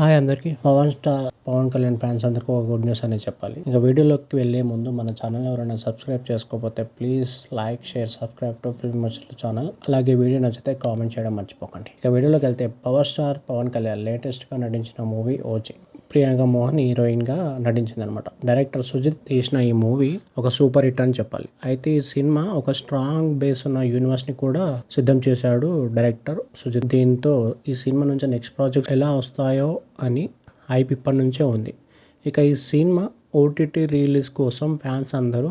Hi అందరికి. Pawan star Pawan Kalyan fans అందరికీ ఒక గుడ్ న్యూస్ అనేది చెప్పాలి. ఇంకా వీడియోలోకి వెళ్ళే ముందు మన ఛానల్ ఎవరైనా సబ్స్క్రైబ్ చేసుకోకపోతే please like share subscribe to film మర్చిల్ channel. అలాగే వీడియో నచ్చితే కామెంట్ చేయడం మర్చిపోకండి. ఇక వీడియోలోకి వెళ్తే పవర్ స్టార్ పవన్ కళ్యాణ్ లేటెస్ట్గా నటించిన మూవీ ఓజీ. ప్రియాంక మోహన్ హీరోయిన్గా నటించింది అనమాట డైరెక్టర్ సుజిత్ తీసిన ఈ మూవీ ఒక సూపర్ హిట్ అని చెప్పాలి. అయితే ఈ సినిమా ఒక స్ట్రాంగ్ బేస్ ఉన్న యూనివర్స్ని కూడా సిద్ధం చేశాడు డైరెక్టర్ సుజిత్. దీంతో ఈ సినిమా నుంచి నెక్స్ట్ ప్రాజెక్ట్ ఎలా వస్తాయో అని హైప్ ఇప్పటి నుంచే ఉంది. ఇక ఈ సినిమా ఓటీటీ రిలీజ్ కోసం ఫ్యాన్స్ అందరూ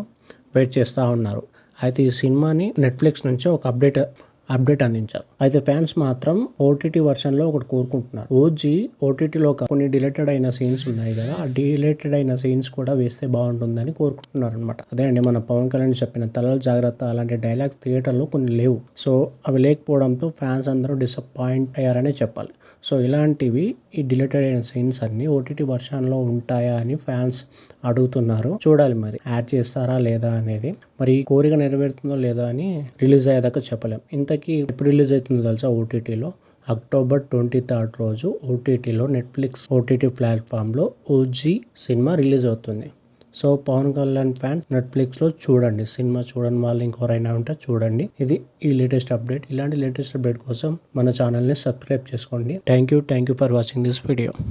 వెయిట్ చేస్తూ ఉన్నారు. అయితే ఈ సినిమాని నెట్ఫ్లిక్స్ నుంచి ఒక అప్డేట్ అప్డేట్ అందించారు. అయితే ఫ్యాన్స్ మాత్రం ఓటీటీ వర్షన్లో ఒకటి కోరుకుంటున్నారు. ఓజీ ఓటీటీలో కొన్ని డిలేటెడ్ అయిన సీన్స్ ఉన్నాయి కదా ఆ డిలేటెడ్ అయిన సీన్స్ కూడా వేస్తే బాగుంటుందని కోరుకుంటున్నారు అనమాట అదే అండి మన పవన్ కళ్యాణ్ చెప్పిన తలల జాగ్రత్త అలాంటి డైలాగ్స్ థియేటర్లో కొన్ని లేవు. సో అవి లేకపోవడంతో ఫ్యాన్స్ అందరూ డిసప్పాయింట్ అయ్యారనే చెప్పాలి. సో ఇలాంటివి ఈ డిలేటెడ్ అయిన సీన్స్ అన్ని ఓటీటీ వర్షన్లో ఉంటాయా అని ఫ్యాన్స్ అడుగుతున్నారు. చూడాలి మరి యాడ్ చేస్తారా లేదా అనేది. మరి ఈ కోరిక నెరవేరుతుందో లేదో అని రిలీజ్ అయ్యేదాకా చెప్పలేం. ఇంతకీ ఎప్పుడు రిలీజ్ అవుతుందో తెలుసా? ఓటీటీలో. అక్టోబర్ ట్వంటీ థర్డ్ రోజు ఓటీటీలో నెట్ఫ్లిక్స్ ఓటీటీ ప్లాట్ఫామ్లో ఓజీ సినిమా రిలీజ్ అవుతుంది. సో పవన్ కళ్యాణ్ ఫ్యాన్స్ నెట్ఫ్లిక్స్లో చూడండి. సినిమా చూడని వాళ్ళు ఇంకోరైనా ఉంటే చూడండి. ఇది ఈ లేటెస్ట్ అప్డేట్. ఇలాంటి లేటెస్ట్ అప్డేట్ కోసం మన ఛానల్ని సబ్స్క్రైబ్ చేసుకోండి. Thank you. Thank you for watching this video.